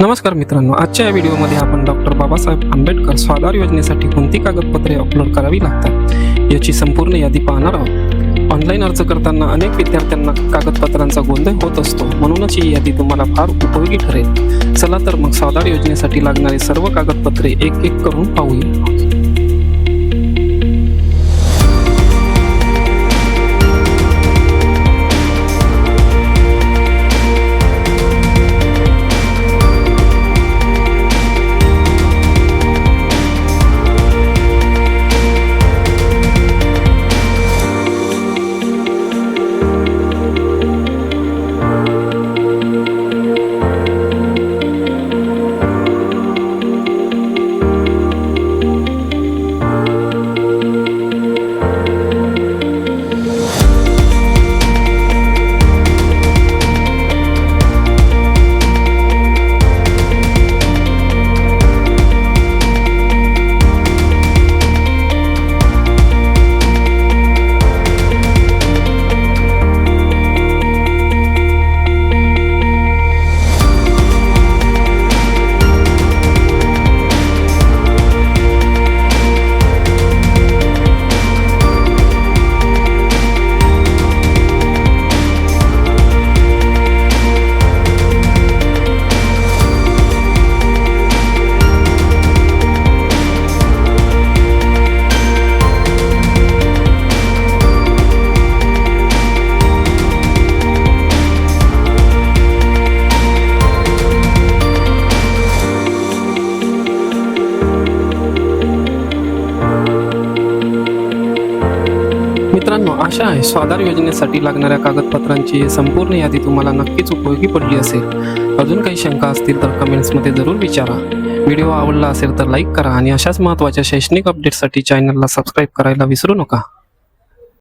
नमस्कार मित्रांनो आजच्या या व्हिडिओमध्ये आपण डॉक्टर बाबासाहेब आंबेडकर स्वाधार योजनेसाठी कोणती कागदपत्रे अपलोड करावी लागतात याची संपूर्ण यादी पाहणार आहोत. ऑनलाईन अर्ज करताना अनेक विद्यार्थ्यांना कागदपत्रांचा गोंधळ होत असतो म्हणूनच ही यादी तुम्हाला फार उपयोगी ठरेल. चला तर मग स्वाधार योजनेसाठी लागणारे सर्व कागदपत्रे एक एक करून पाहूया. मित्रांनो आशा आहे स्वाधार योजनेसाठी लागणाऱ्या कागदपत्रांची संपूर्ण यादी तुम्हाला नक्कीच उपयोगी पडली असेल. अजून काही शंका असतील तर कमेंट्समध्ये जरूर विचारा. व्हिडिओ आवडला असेल तर लाईक करा आणि अशाच महत्त्वाच्या शैक्षणिक अपडेटसाठी चॅनलला सबस्क्राईब करायला विसरू नका.